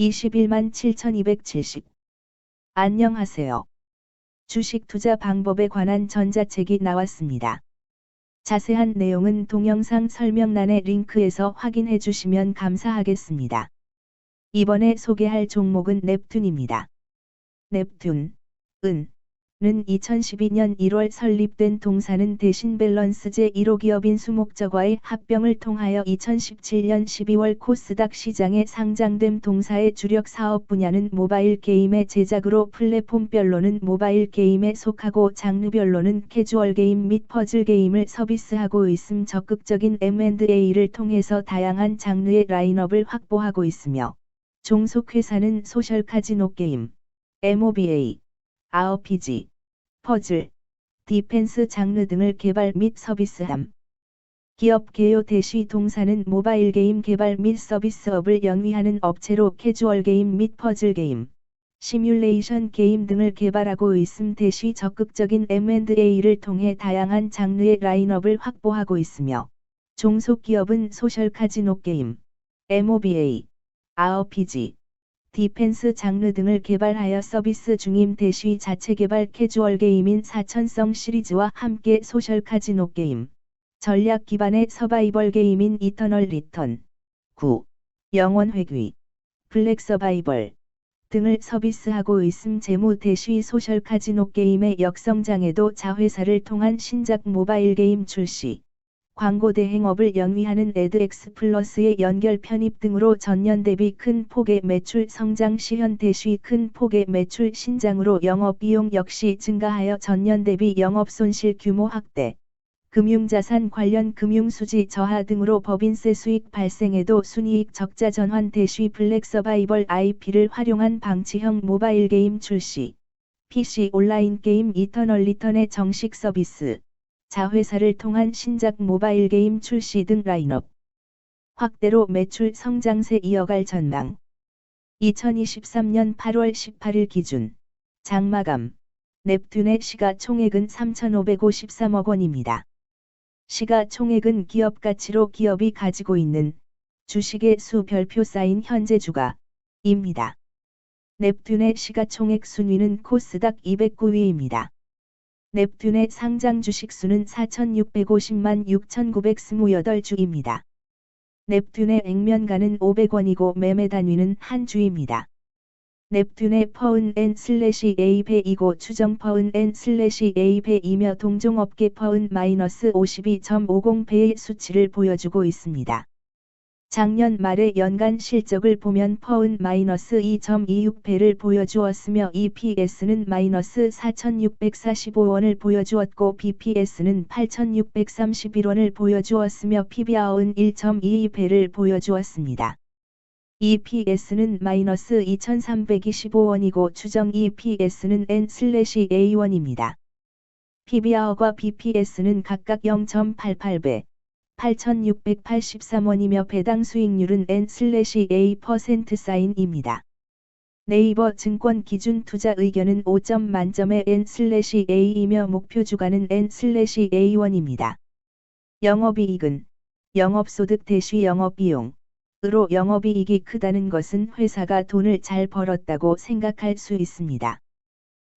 21만 7,270. 안녕하세요. 주식 투자 방법에 관한 전자책이 나왔습니다. 자세한 내용은 동영상 설명란의 링크에서 확인해 주시면 감사하겠습니다. 이번에 소개할 종목은 넵튠입니다. 넵튠, 은, 는 2012년 1월 설립된 동사는 대신 밸런스 제 1호 기업인 수목적과의 합병을 통하여 2017년 12월 코스닥 시장에 상장된 동사의 주력 사업 분야는 모바일 게임의 제작으로 플랫폼별로는 모바일 게임에 속하고 장르별로는 캐주얼 게임 및 퍼즐 게임을 서비스하고 있음 적극적인 M&A를 통해서 다양한 장르의 라인업을 확보하고 있으며 종속회사는 소셜 카지노 게임, MOBA, RPG, 퍼즐, 디펜스 장르 등을 개발 및 서비스함. 기업 개요 대시 동사는 모바일 게임 개발 및 서비스업을 영위하는 업체로 캐주얼 게임 및 퍼즐 게임, 시뮬레이션 게임 등을 개발하고 있음 대시 적극적인 M&A를 통해 다양한 장르의 라인업을 확보하고 있으며 종속 기업은 소셜 카지노 게임, MOBA, RPG, 디펜스 장르 등을 개발하여 서비스 중임 대시 자체 개발 캐주얼 게임인 사천성 시리즈와 함께 소셜 카지노 게임, 전략 기반의 서바이벌 게임인 이터널 리턴, 9, 영원 회귀, 블랙 서바이벌 등을 서비스하고 있음 재무 대시 소셜 카지노 게임의 역성장에도 자회사를 통한 신작 모바일 게임 출시, 광고 대행업을 영위하는 에드엑스 플러스의 연결 편입 등으로 전년 대비 큰 폭의 매출 성장 시현 대시 큰 폭의 매출 신장으로 영업 비용 역시 증가하여 전년 대비 영업 손실 규모 확대, 금융자산 관련 금융수지 저하 등으로 법인세 수익 발생에도 순이익 적자 전환 대시 블랙 서바이벌 IP를 활용한 방치형 모바일 게임 출시, PC 온라인 게임 이터널 리턴의 정식 서비스, 자회사를 통한 신작 모바일 게임 출시 등 라인업. 확대로 매출 성장세 이어갈 전망. 2023년 8월 18일 기준. 장마감. 넵튠의 시가총액은 3,553억 원입니다. 시가총액은 기업 가치로 기업이 가지고 있는 주식의 수 별표 쌓인 현재 주가입니다. 넵튠의 시가총액 순위는 코스닥 209위입니다. 넵튠의 상장 주식수는 4,650만 6,928주입니다. 넵튠의 액면가는 500원이고 매매 단위는 한 주입니다. 넵튠의 퍼은 n 슬래시 a배이고 추정 퍼은 n 슬래시 a배이며 동종업계 퍼은 마이너스 52.50배의 수치를 보여주고 있습니다. 작년 말의 연간 실적을 보면 퍼은 마이너스 2.26배를 보여주었으며 EPS는 마이너스 4,645원을 보여주었고 BPS는 8,631원을 보여주었으며 PBR은 1.22배를 보여주었습니다. EPS는 마이너스 2,325원이고 추정 EPS는 N/A1입니다. PBR과 BPS는 각각 0.88배, 8,683원이며 배당 수익률은 N/A% 사인입니다. 네이버 증권 기준 투자 의견은 5점 만점의 N/A이며 목표 주가는 N/A1입니다. 영업이익은 영업소득 대시 영업비용 으로 영업이익이 크다는 것은 회사가 돈을 잘 벌었다고 생각할 수 있습니다.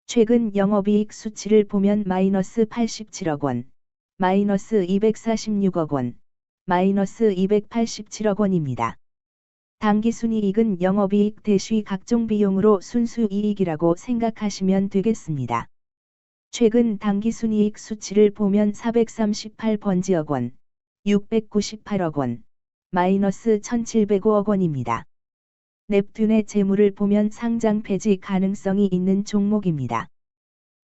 최근 영업이익 수치를 보면 마이너스 87억 원, 마이너스 246억 원, 마이너스 287억 원입니다. 당기순이익은 영업이익 대시 각종 비용으로 순수이익이라고 생각하시면 되겠습니다. 최근 당기순이익 수치를 보면 438번지억 원, 698억 원, 마이너스 1705억 원입니다. 넵튠의 재물을 보면 상장 폐지 가능성이 있는 종목입니다.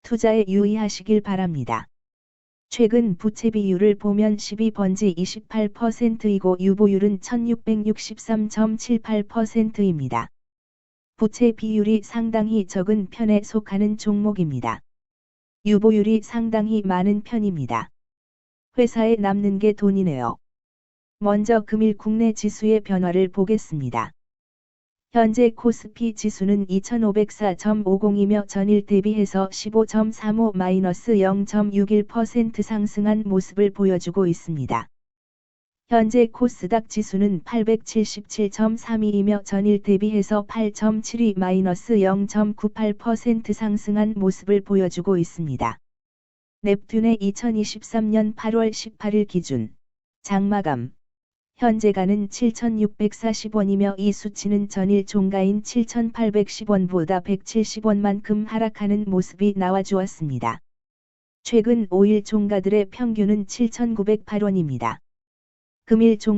투자에 유의하시길 바랍니다. 최근 부채 비율을 보면 12번지 28%이고 유보율은 1663.78%입니다. 부채 비율이 상당히 적은 편에 속하는 종목입니다. 유보율이 상당히 많은 편입니다. 회사에 남는 게 돈이네요. 먼저 금일 국내 지수의 변화를 보겠습니다. 현재 코스피 지수는 2504.50이며 전일 대비해서 15.35-0.61% 상승한 모습을 보여주고 있습니다. 현재 코스닥 지수는 877.32이며 전일 대비해서 8.72-0.98% 상승한 모습을 보여주고 있습니다. 넵튠의 2023년 8월 18일 기준 장마감 현재가는 7,640원이며 이 수치는 전일 종가인 7,810원보다 170원만큼 하락하는 모습이 나와주었습니다. 최근 5일 종가들의 평균은 7,908원입니다. 금일 종